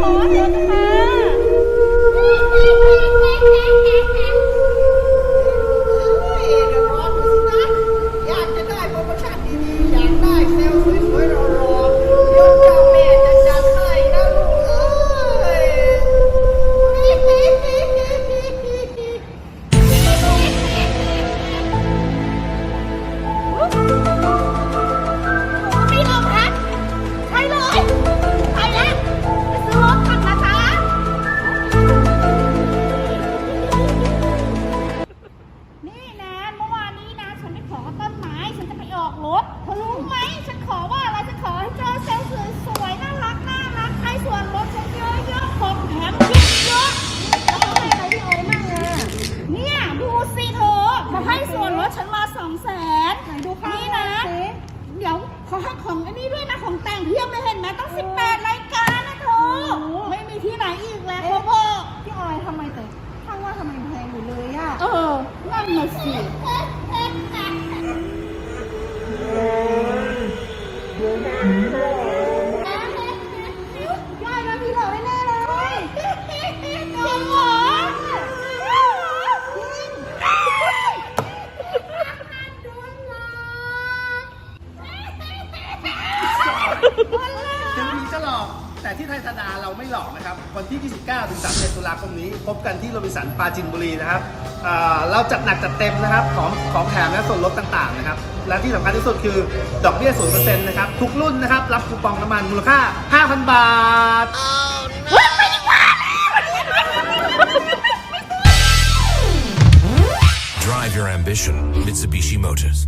好啊你 ออกรถเธอรู้ไหมฉันขอว่าอะไรฉันขอให้เจอเซลล์สวยๆน่ารักน่ารักให้ส่วนรถฉันเยอะของแถมเยอะๆแล้ทำไมอะไรพี่อ้ยมากเลยอะเนี่ยดูสิเธอเขาให้ส่วนรถฉันมาสองแสนดูนี่นะเดี๋ยวเขาให้ของอันนี้ด้วยนะของแต่งเพียบไม่เห็นไหมต้องสิบแปดรายการนะเธอไม่มีที่ไหนอีกแล้วเขาบอกพี่ออยทำไมแต่ข้างว่าทำไมแพงอยู่เลยอะเออนั่นน่สิ แต่ที่ไทยธดาเราไม่หลอกนะครับ วันที่ 29 ถึง 31 ตุลาคมนี้ พบกันที่โรบินสันปาจินบุรีนะครับเอ่อเราจัดหนักจัดเต็มนะครับของของแถมและส่วนลดต่างๆนะครับ และที่สำคัญที่สุดคือดอกเบี้ย 0%นะครับ ทุกรุ่นนะครับ รับคูปองน้ำมันมูลค่า 5,000 บาท Drive your ambition, Mitsubishi Motors.